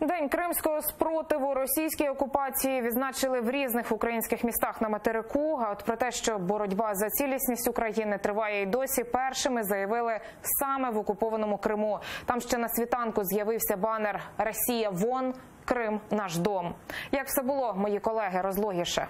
День кримського спротиву російській окупації відзначили в різних українських містах на материку. А от про те, що боротьба за цілісність України триває й досі, першими заявили саме в окупованому Криму. Там ще на світанку з'явився банер Росія вон, Крим наш дом. Як все було, мої колеги розлогіше.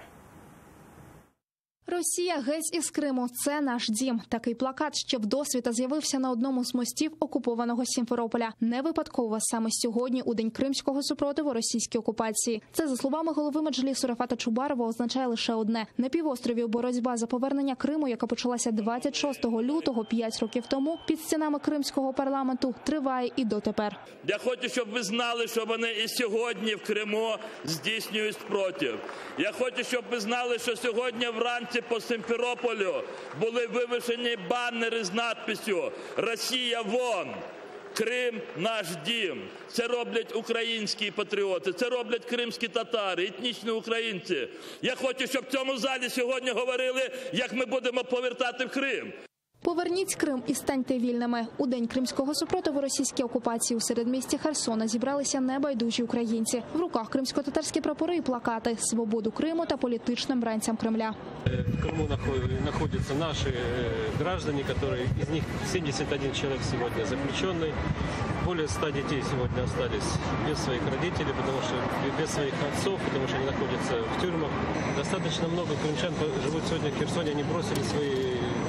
Росія геть із Криму це наш дім. Такий плакат ще вдосвіта з'явився на одному з мостів окупованого Сімферополя. Не випадково саме сьогодні, у день кримського супротиву російській окупації. Це за словами голови меджлісу Рафата Чубарова означає лише одне: на півострові боротьба за повернення Криму, яка почалася 26 лютого, 5 років тому, під стінами кримського парламенту, триває і дотепер. Я хочу, щоб ви знали, що вони і сьогодні в Криму здійснюють спротив. Я хочу, щоб ви знали, що сьогодні вранці по Симферополю були вивішені банери з надписю Росія вон. Крим наш дім. Це роблять українські патріоти, це роблять кримські татари, етнічні українці. Я хочу, щоб в цьому залі сьогодні говорили, як ми будемо повертати в Крим. Поверніть Крим і станьте вільними. У день кримського супротиву російській окупації у середмісті Херсона зібралися небайдужі українці. В руках кримсько-татарські прапори і плакати свободу Криму та політичним бранцям Кремля. В Крыму нахо- находятся наши э, граждане, которые из них 71 человек сегодня заключенный. Более 100 детей сегодня остались без своих родителей, потому что без своих отцов, потому что они находятся в тюрьмах. Достаточно много крымчан живут сегодня в Херсоне, они бросили свои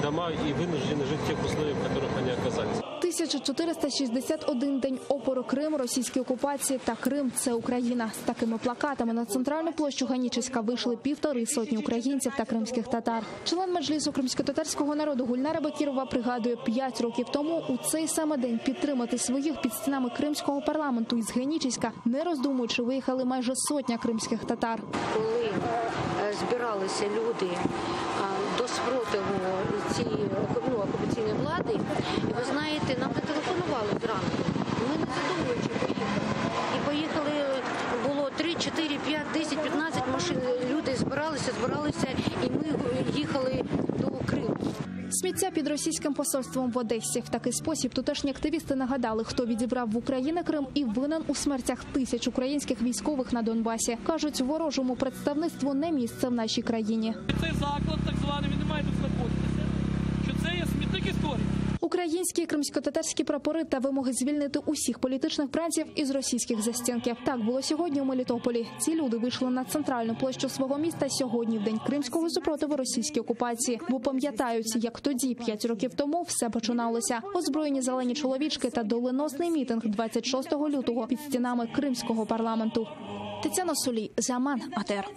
дома и вынуждены жить в тех условиях, в которых они оказались. 1461 день опору Криму російській окупації та Крим це Україна. З такими плакатами на центральну площу Ганічеська вийшли півтори сотні українців та кримських татар. Член меджлісу кримсько-татарського народу Гульнара Бакірова пригадує, п'ять років тому у цей саме день підтримати своїх під стінами кримського парламенту із Генічеська, не роздумуючи, виїхали майже сотня кримських татар. коли е, збиралися люди до спротиву цієї ну, окупаційної влади, і ви знаєте, нам зателефонували зранку. Ми не задумуючи поїхали. І поїхали, було 3, 4, 5, 10, 15 машин. Люди збиралися, збиралися, і ми їхали до Криму. Сміття під російським посольством в Одесі. В такий спосіб тутешні активісти нагадали, хто відібрав в Україні Крим і винен у смертях тисяч українських військових на Донбасі. кажуть, ворожому представництву не місце в нашій країні. Цей заклад, так званий, він не має тут смітник історії. Українські кримсько-татарські прапори та вимоги звільнити усіх політичних бранців із російських застінків. Так було сьогодні у Мелітополі. Ці люди вийшли на центральну площу свого міста сьогодні, в день кримського супротиву російській окупації, бо пам'ятають, як тоді, п'ять років тому, все починалося. Озброєні зелені чоловічки та доленосний мітинг 26 лютого під стінами кримського парламенту. Тетяна Сулій, Заман Атер.